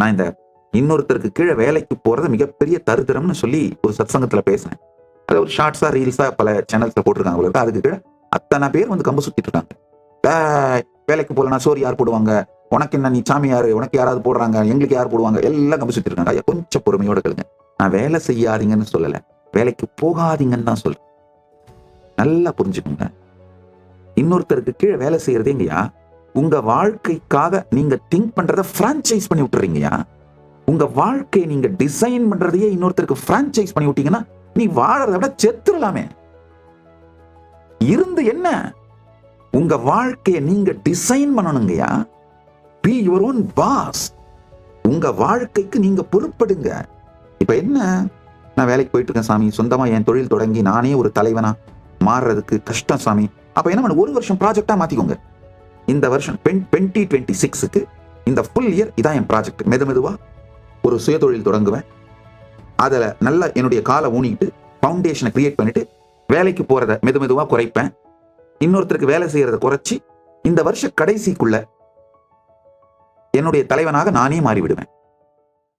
நான் இந்த இன்னொருத்தருக்கு கீழே வேலைக்கு போறது மிகப்பெரிய தருத்திரம்னு சொல்லி ஒரு சத்சங்கத்துல பேசினேன். அதை ஒரு ஷார்ட்ஸா ரீல்ஸா பல சேனல்ஸ்ல போட்டிருக்காங்க உங்களுக்கு அதுக்கு கீழே அத்தனை பேர் வந்து கம்பு சுத்திட்டு இருக்காங்க. வேலைக்கு போலனா சோறு யார் போடுவாங்க? உனக்கு என்ன நீ சாமியார்? உனக்கு யாராவது போடுறாங்க? எங்களுக்கு யார் போடுவாங்க? எல்லாம் கம்பு சுத்திட்டு இருக்காங்க. ஐயா கொஞ்சம் பொறுமையோட கேளுங்க நான் வேலை செய்யாதீங்கன்னு சொல்லல. வேலைக்கு போகாதீங்கன்னு தான் சொல்றேன். நல்லா புரிஞ்சுக்கோங்க. இன்னொருத்தருக்கு கீழே வேலை செய்யறதேங்கய்யா உங்க வாழ்க்கைக்காக நீங்க திங்க் பண்றத பிரான்ச்சைஸ் பண்ணி விட்டுறீங்கயா உங்க வாழ்க்கையை நீங்க டிசைன் பண்றதையே இன்னொருத்தருக்கு பிரான்ச்சைஸ் பண்ணி விட்டீங்கன்னா நீ வாழறத விட செத்துடலாமே இருந்து என்ன? உங்க வாழ்க்கையை நீங்க டிசைன் பண்ணணுங்கய்யா. பி யுவர் ஓன் பாஸ் உங்க வாழ்க்கைக்கு நீங்க பொறுப்படுங்க. இப்ப என்ன? நான் வேலைக்கு போயிட்டு இருக்கேன் சாமி. சொந்தமா என் தொழில் தொடங்கி நானே ஒரு தலைவனா மாறுறதுக்கு கஷ்டம் சாமி. அப்ப என்ன பண்ண? ஒரு வருஷம் ப்ராஜெக்டா மாத்திக்கோங்க. இந்த வருஷம் டுவெண்ட்டி டுவெண்ட்டி சிக்ஸுக்கு இந்த ஃபுல் இயர் இதான் என் ப்ராஜெக்ட் மெது மெதுவாக ஒரு சுயதொழில் தொடங்குவேன். அதில் நல்லா என்னுடைய காலை ஊனிக்கிட்டு ஃபவுண்டேஷனை கிரியேட் பண்ணிவிட்டு வேலைக்கு போகிறத மெது மெதுவாக குறைப்பேன். இன்னொருத்தருக்கு வேலை செய்கிறத குறைச்சி இந்த வருஷ கடைசிக்குள்ள என்னுடைய தலைவனாக நானே மாறிவிடுவேன்.